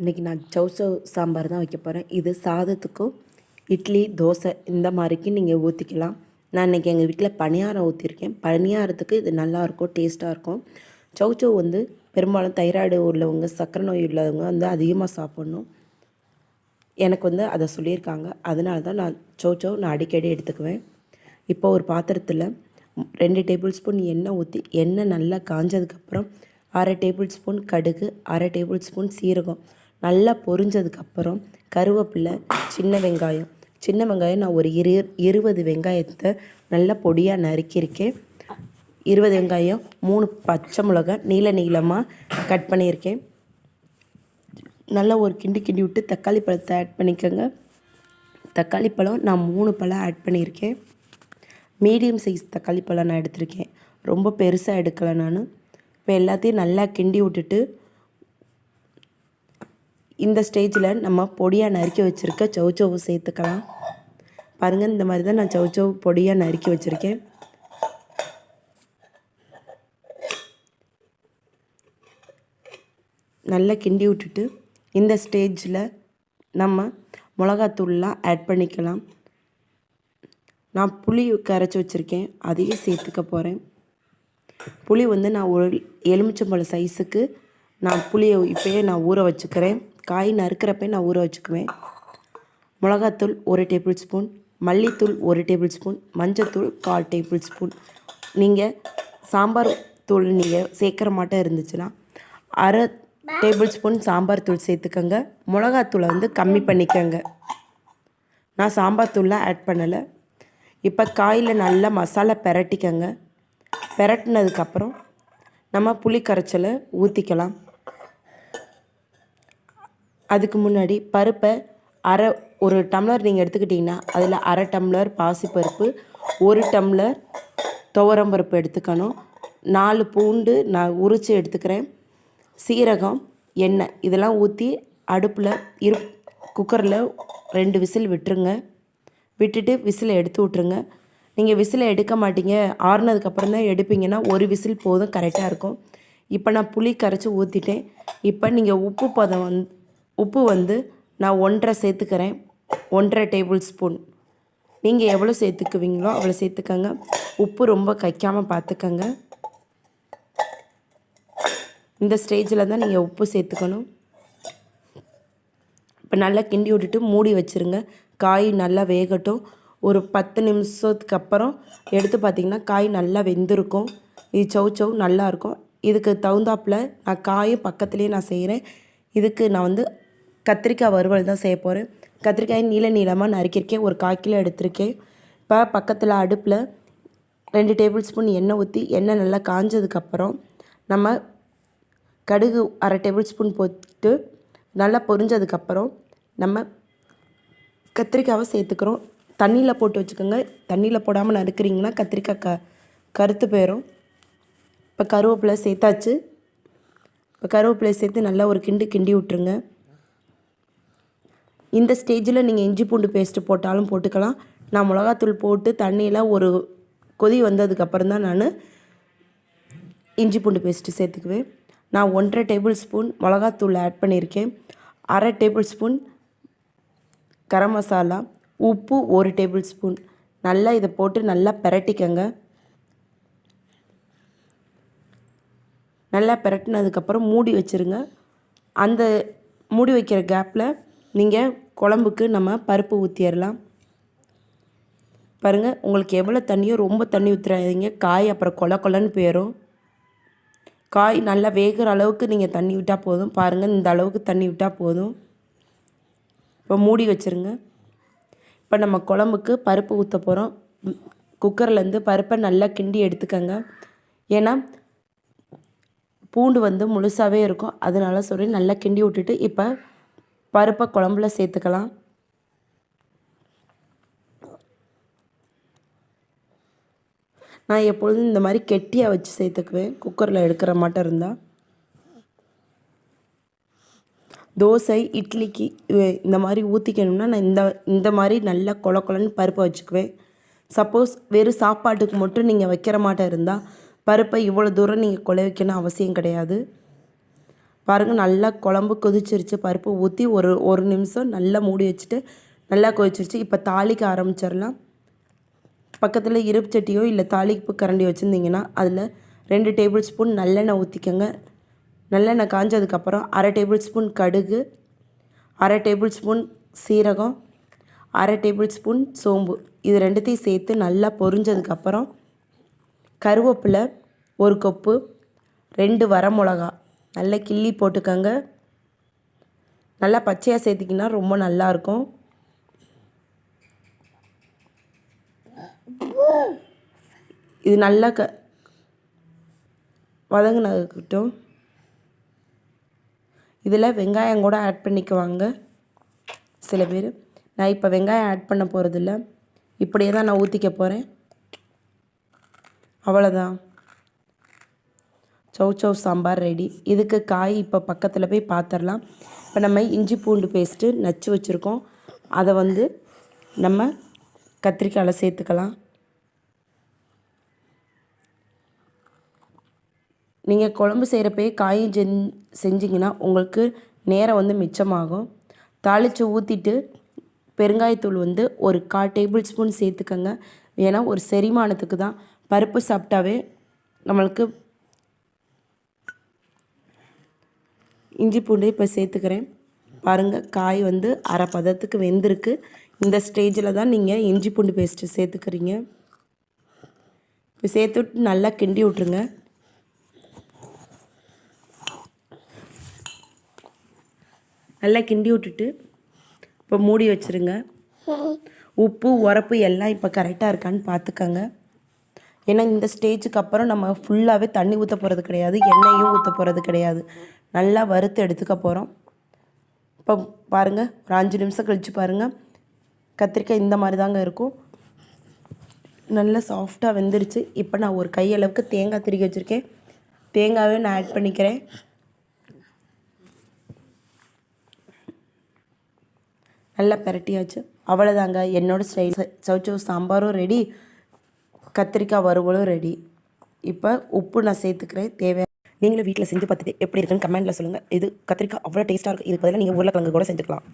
இன்றைக்கி நான் சௌசௌ சாம்பார் தான் வைக்க போகிறேன் இது சாதத்துக்கும் இட்லி தோசை இந்த மாதிரிக்கு நீங்கள் ஊற்றிக்கலாம் நான் இன்றைக்கி எங்கள் வீட்டில் பணியாரம் ஊற்றிருக்கேன் பணியாரத்துக்கு இது நல்லாயிருக்கும் டேஸ்ட்டாக இருக்கும். சௌசௌ வந்து பெரும்பாலும் தைராய்டு உள்ளவங்க சக்கரை நோய் உள்ளவங்க வந்து அதிகமாக சாப்பிட்ணும். எனக்கு வந்து அதை சொல்லியிருக்காங்க. அதனால தான் நான் சௌச்சௌ நான் அடிக்கடி எடுத்துக்குவேன். இப்போ ஒரு பாத்திரத்தில் ரெண்டு டேபிள் ஸ்பூன் எண்ணெய் ஊற்றி எண்ணெய் நல்லா காஞ்சதுக்கப்புறம் அரை டேபிள் ஸ்பூன் கடுகு அரை டேபிள் ஸ்பூன் சீரகம். நல்லா பொரிஞ்சதுக்கப்புறம் கருவேப்பிலை சின்ன வெங்காயம். சின்ன வெங்காயம் நான் ஒரு இரு இருபது வெங்காயத்தை நல்லா பொடியாக நறுக்கியிருக்கேன். இருபது வெங்காயம் மூணு பச்சை மிளகாய் நீள நீளமாக கட் பண்ணியிருக்கேன். நல்லா ஒரு கிண்டி கிண்டி விட்டு தக்காளி பழத்தை ஆட் பண்ணிக்கோங்க. தக்காளி பழம் நான் மூணு பழம் ஆட் பண்ணியிருக்கேன். மீடியம் சைஸ் தக்காளி பழம் நான் எடுத்திருக்கேன். ரொம்ப பெருசாக எடுக்கலை நான். இப்போ எல்லாத்தையும் நல்லா கிண்டி விட்டுட்டு இந்த ஸ்டேஜில் நம்ம பொடியாக நறுக்கி வச்சுருக்க சௌச்சௌவை சேர்த்துக்கலாம். பாருங்கள் இந்த மாதிரி தான் நான் சௌச்சௌ பொடியாக நறுக்கி வச்சுருக்கேன். நல்லா கிண்டி விட்டுட்டு இந்த ஸ்டேஜில் நம்ம மிளகாத்தூள்லாம் ஆட் பண்ணிக்கலாம். நான் புளி கரைச்சி வச்சுருக்கேன் அதையும் சேர்த்துக்க போகிறேன் புளி வந்து நான் ஒரு எலுமிச்சம்பழம் சைஸுக்கு நான் புளியை இப்போயே நான் ஊற வச்சுக்கிறேன். காய் நறுக்கிறப்ப நான் ஊற வச்சுக்குவேன். மிளகாத்தூள் ஒரு டேபிள் ஸ்பூன் மல்லித்தூள் ஒரு டேபிள் ஸ்பூன் மஞ்சத்தூள் கால் டேபிள் ஸ்பூன். நீங்கள் சாம்பார் தூள் நீங்கள் சேர்க்குற மாட்டோம் இருந்துச்சுன்னா அரை டேபிள் ஸ்பூன் சாம்பார் தூள் சேர்த்துக்கோங்க. மிளகாத்தூளை வந்து கம்மி பண்ணிக்கோங்க. நான் சாம்பார் தூள்லாம் ஆட் பண்ணலை. இப்போ காயில் நல்லா மசாலா பெரட்டிக்கோங்க. பெரட்டினதுக்கப்புறம் நம்ம புளி கரைச்சலை ஊற்றிக்கலாம் அதுக்கு முன்னாடி பருப்பை அரை ஒரு டம்ளர் நீங்கள் எடுத்துக்கிட்டிங்கன்னா அதில் அரை டம்ளர் பாசிப்பருப்பு ஒரு டம்ளர் துவரம் பருப்பு எடுத்துக்கணும். நாலு பூண்டு நான் உரித்து எடுத்துக்கிறேன். சீரகம் எண்ணெய் இதெல்லாம் ஊற்றி அடுப்பில் இரு குக்கரில் ரெண்டு விசில் விட்டுருங்க. விட்டுட்டு விசிலை எடுத்து விட்ருங்க நீங்கள் விசிலை எடுக்க மாட்டீங்க. ஆறுனதுக்கப்புறம் தான் எடுப்பீங்கன்னா ஒரு விசில் போதும் கரெக்டாக இருக்கும். இப்போ நான் புளி கரைச்சி ஊற்றிட்டேன் இப்போ நீங்கள் உப்பு பதம் வந்து உப்பு வந்து நான் ஒன்றரை சேர்த்துக்கிறேன். ஒன்றரை டேபிள் ஸ்பூன் நீங்கள் எவ்வளோ சேர்த்துக்குவீங்களோ அவ்வளோ சேர்த்துக்கங்க. உப்பு ரொம்ப கைக்காமல் பார்த்துக்கங்க இந்த ஸ்டேஜில் தான் நீங்கள் உப்பு சேர்த்துக்கணும். இப்போ நல்லா கிண்டி விட்டுட்டு மூடி வச்சுருங்க. காய் நல்லா வேகட்டும். ஒரு பத்து நிமிஷத்துக்கு அப்புறம் எடுத்து பார்த்திங்கன்னா காய் நல்லா வெந்திருக்கும். இது சௌ சவு நல்லாயிருக்கும் இதுக்கு தகுந்தாப்பில் நான் காயும் பக்கத்துலேயே நான் செய்கிறேன் இதுக்கு நான் வந்து கத்திரிக்காய் வறுவல் தான் செய்ய போகிறேன் கத்திரிக்காய் நீள நீளமாக நறுக்கியிருக்கேன். ஒரு கால் கிலோ எடுத்திருக்கேன். இப்போ பக்கத்தில் அடுப்பில் ரெண்டு டேபிள் ஸ்பூன் எண்ணெய் ஊற்றி எண்ணெய் நல்லா காஞ்சதுக்கப்புறம் நம்ம கடுகு அரை டேபிள் ஸ்பூன் போட்டு நல்லா பொரிஞ்சதுக்கப்புறம் நம்ம கத்திரிக்காவை சேர்த்துக்கிறோம். தண்ணியில் போட்டு வச்சுக்கோங்க. தண்ணியில் போடாமல் நறுக்கிறீங்கன்னா கத்திரிக்காய் க கருத்து போயிடும் இப்போ கருவேப்பிலை சேர்த்தாச்சு. இப்போ கருவேப்பிலை சேர்த்து நல்லா ஒரு கிண்டு கிண்டி விட்ருங்க இந்த ஸ்டேஜில் நீங்கள் இஞ்சி பூண்டு பேஸ்ட்டு போட்டாலும் போட்டுக்கலாம். நான் மிளகாத்தூள் போட்டு தண்ணியில் ஒரு கொதி வந்ததுக்கப்புறம் தான் நான் இஞ்சி பூண்டு பேஸ்ட்டு சேர்த்துக்குவேன். நான் ஒன்றரை டேபிள் ஸ்பூன் மிளகாத்தூள் ஆட் பண்ணியிருக்கேன். அரை டேபிள் ஸ்பூன் கரம் மசாலா உப்பு ஒரு டேபிள் ஸ்பூன் நல்லா இதை போட்டு நல்லா பிரட்டிக்கங்க. நல்லா பிரட்டினதுக்கப்புறம் மூடி வச்சுருங்க. அந்த மூடி வைக்கிற கேப்பில் நீங்கள் குழம்புக்கு நம்ம பருப்பு ஊற்றிடலாம் பாருங்கள் உங்களுக்கு எவ்வளோ தண்ணியோ ரொம்ப தண்ணி ஊற்றுறாதீங்க காய் அப்புறம் கொல கொலன்னு போயிடும் காய் நல்லா வேகிற அளவுக்கு நீங்கள் தண்ணி விட்டால் போதும். பாருங்கள் இந்த அளவுக்கு தண்ணி விட்டால் போதும். இப்போ மூடி வச்சுருங்க. இப்போ நம்ம குழம்புக்கு பருப்பு ஊற்ற போகிறோம் குக்கர்லேருந்து பருப்பை நல்லா கிண்டி எடுத்துக்கோங்க. ஏன்னா பூண்டு வந்து முழுசாகவே இருக்கும். அதனால சொல்லி நல்லா கிண்டி விட்டுட்டு இப்போ பருப்பை குழம்புல சேர்த்துக்கலாம். நான் எப்பொழுதும் இந்த மாதிரி கெட்டியாக வச்சு சேர்த்துக்குவேன். குக்கரில் எடுக்கிற மாட்டம் இருந்தால் தோசை இட்லிக்கு இந்த மாதிரி ஊற்றிக்கணும்னா நான் இந்த இந்த மாதிரி நல்லா கொல கொலன்னு பருப்பை வச்சுக்குவேன். சப்போஸ் வெறும் சாப்பாட்டுக்கு மட்டும் நீங்கள் வைக்கிற மாட்டம் இருந்தால் பருப்பை இவ்வளோ தூரம் நீங்கள் கொலை வைக்கணும் அவசியம் கிடையாது. பாருங்கள் நல்லா குழம்பு கொதிச்சிருச்சு. பருப்பு ஊற்றி ஒரு ஒரு நிமிஷம் நல்லா மூடி வச்சுட்டு நல்லா கொதிச்சிருச்சு. இப்போ தாளிக்க ஆரம்பிச்சிடலாம். பக்கத்தில் இருப்பு சட்டியோ இல்லை தாளிப்பு கரண்டி வச்சுருந்தீங்கன்னா அதில் ரெண்டு டேபிள் ஸ்பூன் நல்லெண்ணெய் ஊற்றிக்கோங்க நல்லெண்ணெய் காஞ்சதுக்கப்புறம் அரை டேபிள் ஸ்பூன் கடுகு அரை டேபிள் ஸ்பூன் சீரகம் அரை டேபிள் ஸ்பூன் சோம்பு. இது ரெண்டுத்தையும் சேர்த்து நல்லா பொரிஞ்சதுக்கப்புறம் கருவேப்பிலை ஒரு கொப்பு ரெண்டு வரமிளகா. நல்லா கிள்ளி போட்டுக்கோங்க. நல்லா பச்சையாக சேர்த்திங்கன்னா ரொம்ப நல்லாயிருக்கும் இது நல்லா க வதங்கினதுக்கிட்டும். இதில் வெங்காயம் கூட ஆட் பண்ணிக்குவாங்க. சில பேர். நான் இப்போ வெங்காயம் ஆட் பண்ண போகிறதில்ல இப்படியே தான் நான் ஊற்றிக்க போகிறேன் அவ்வளோதான் சௌ சௌ சாம்பார் ரெடி. இதுக்கு காய் இப்போ பக்கத்தில் போய் பார்த்துடலாம் இப்போ நம்ம இஞ்சி பூண்டு பேஸ்ட்டு நச்சு வச்சுருக்கோம். அதை வந்து நம்ம கத்திரிக்காயில் சேர்த்துக்கலாம். நீங்கள் குழம்பு செய்கிறப்பே காயும் செஞ் செஞ்சிங்கன்னா உங்களுக்கு நேரம் வந்து மிச்சமாகும். தாளித்து ஊற்றிட்டு பெருங்காயத்தூள் வந்து ஒரு கா டேபிள் ஸ்பூன் சேர்த்துக்கோங்க. ஏன்னா ஒரு செரிமானத்துக்கு தான். பருப்பு சாப்பிட்டாவே நம்மளுக்கு இஞ்சி பூண்டு இப்போ சேர்த்துக்கிறேன். பாருங்கள் காய் வந்து அரை பதத்துக்கு வெந்திருக்கு. இந்த ஸ்டேஜில் தான் நீங்கள் இஞ்சி பூண்டு பேஸ்ட்டு சேர்த்துக்கிறீங்க. இப்போ சேர்த்துட்டு நல்லா கிண்டி விட்ருங்க நல்லா கிண்டி விட்டுட்டு இப்போ மூடி வச்சுருங்க. உப்பு உரப்பு எல்லாம் இப்போ கரெக்டாக இருக்கான்னு பார்த்துக்கங்க ஏன்னா இந்த ஸ்டேஜுக்கு அப்புறம் நம்ம ஃபுல்லாகவே தண்ணி ஊற்ற போகிறது கிடையாது எண்ணெயும் ஊற்ற போகிறது கிடையாது. நல்லா வறுத்து எடுத்துக்க போகிறோம் இப்போ பாருங்கள் ஒரு அஞ்சு நிமிஷம் கழித்து பாருங்கள் கத்திரிக்காய் இந்த மாதிரி தாங்க இருக்கும். நல்லா சாஃப்டாக வெந்துருச்சு. இப்போ நான் ஒரு கையளவுக்கு தேங்காய் திருக்கி வச்சுருக்கேன். தேங்காவே நான் ஆட் பண்ணிக்கிறேன். நல்லா பெரட்டியாச்சு. அவ்வளோதாங்க என்னோடய ஸ்டைல் சவுச்சவு சாம்பாரும் ரெடி கத்திரிக்காய் வறுவலும் ரெடி இப்போ உப்பு நான் சேர்த்துக்கிறேன். தேவை நீங்களும் வீட்டில் செஞ்சு பார்த்துட்டு எப்படி இருக்குன்னு கமெண்ட்டில் சொல்லுங்கள் இது கத்திரிக்காய் அவ்வளோ டேஸ்ட்டாக இருக்குது இதுக்கு பதிலாக நீங்கள் உருளைக்கிழங்கு கூட செஞ்சுக்கலாம்.